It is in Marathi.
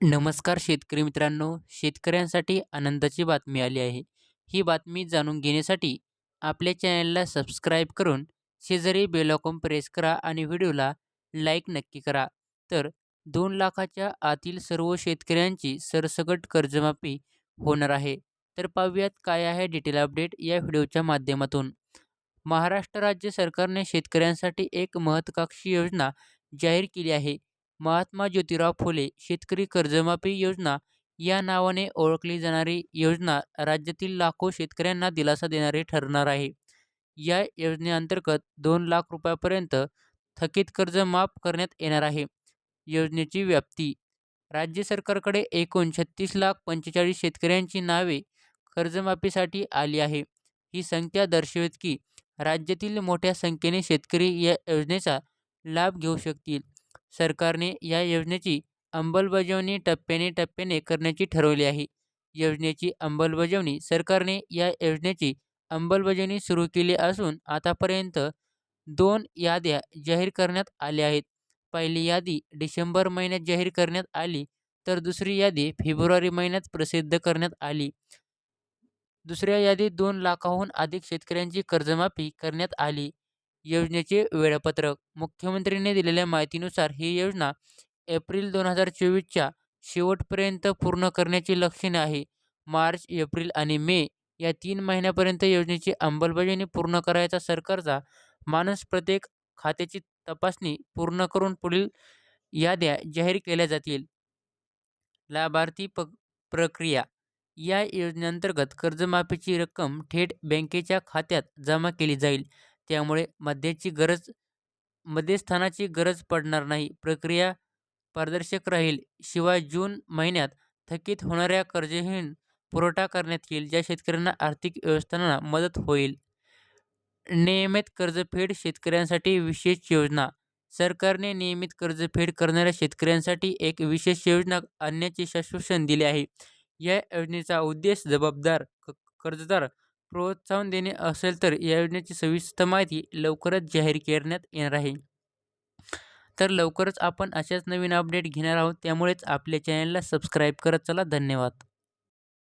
नमस्कार शेतकरी मित्रांनो शेतकऱ्यांसाठी आनंदाची बातमी आली आहे. ही बातमी जाणून घेण्यासाठी आपल्या चॅनलला सबस्क्राईब करून शेजारी बेलॉकॉम प्रेस करा आणि व्हिडिओला लाईक नक्की करा. तर दोन लाखाच्या आतील सर्व शेतकऱ्यांची सरसकट कर्जमाफी होणार आहे. तर पाहूयात काय आहे डिटेल अपडेट या व्हिडिओच्या माध्यमातून. महाराष्ट्र राज्य सरकारने शेतकऱ्यांसाठी एक महत्त्वाकांक्षी योजना जाहीर केली आहे. महात्मा ज्योतिराव फुले शेतकरी कर्जमाफी योजना या नावाने ओळखली जाणारी योजना राज्यातील लाखो शेतकऱ्यांना दिलासा देणारी ठरणार आहे. या योजनेअंतर्गत दोन लाख रुपयापर्यंत थकीत कर्ज माफ करण्यात येणार आहे. योजनेची व्याप्ती राज्य सरकारकडे एकूण छत्तीस लाख पंचेचाळीस शेतकऱ्यांची नावे कर्जमाफीसाठी आली आहे. ही संख्या दर्शवित की राज्यातील मोठ्या संख्येने शेतकरी या योजनेचा लाभ घेऊ शकतील. सरकारने या योजनेची अंमलबजावणी टप्प्याने टप्प्याने करण्याची ठरवली आहे. योजनेची अंमलबजावणी सरकारने या योजनेची अंमलबजावणी सुरू केली असून आतापर्यंत दोन याद्या जाहीर करण्यात आल्या आहेत. पहिली यादी डिसेंबर महिन्यात जाहीर करण्यात आली तर दुसरी यादी फेब्रुवारी महिन्यात प्रसिद्ध करण्यात आली. दुसऱ्या यादीत दोन लाखाहून अधिक शेतकऱ्यांची कर्जमाफी करण्यात आली. योजनेचे वेळापत्रक. मुख्यमंत्र्यांनी दिलेल्या माहितीनुसार ही योजना एप्रिल दोन हजार चोवीसच्या शेवटपर्यंत पूर्ण करण्याची लक्षणे आहे. मार्च एप्रिल आणि मे या तीन महिन्यापर्यंत योजनेची अंमलबजावणी पूर्ण करायचा सरकारचा मानस प्रत्येक खात्याची तपासणी पूर्ण करून पुढील याद्या जाहीर केल्या जातील. लाभार्थी प प्रक्रिया. या योजनेअंतर्गत कर्जमाफीची रक्कम थेट बँकेच्या खात्यात जमा केली जाईल. त्यामुळे मध्याची गरज मध्यस्थानाची गरज पडणार नाही. प्रक्रिया पारदर्शक राहील. शिवाय जून महिन्यात थकीत होणाऱ्या कर्जहीन पुरवठा करण्यात येईल ज्या शेतकऱ्यांना आर्थिक व्यवस्थांना मदत होईल. नियमित कर्जफेड शेतकऱ्यांसाठी विशेष योजना. सरकारने नियमित कर्जफेड करणाऱ्या शेतकऱ्यांसाठी एक विशेष योजना आणण्याचे आश्वासन दिले आहे. या योजनेचा उद्देश जबाबदार कर्जदार प्रोत्साहन देणे असेल तर या योजनेची सविस्तर माहिती लवकरच जाहीर करण्यात येणार आहे. तर लवकरच आपण अशाच नवीन अपडेट घेणार आहोत त्यामुळेच आपल्या चॅनलला सबस्क्राईब करत चला. धन्यवाद.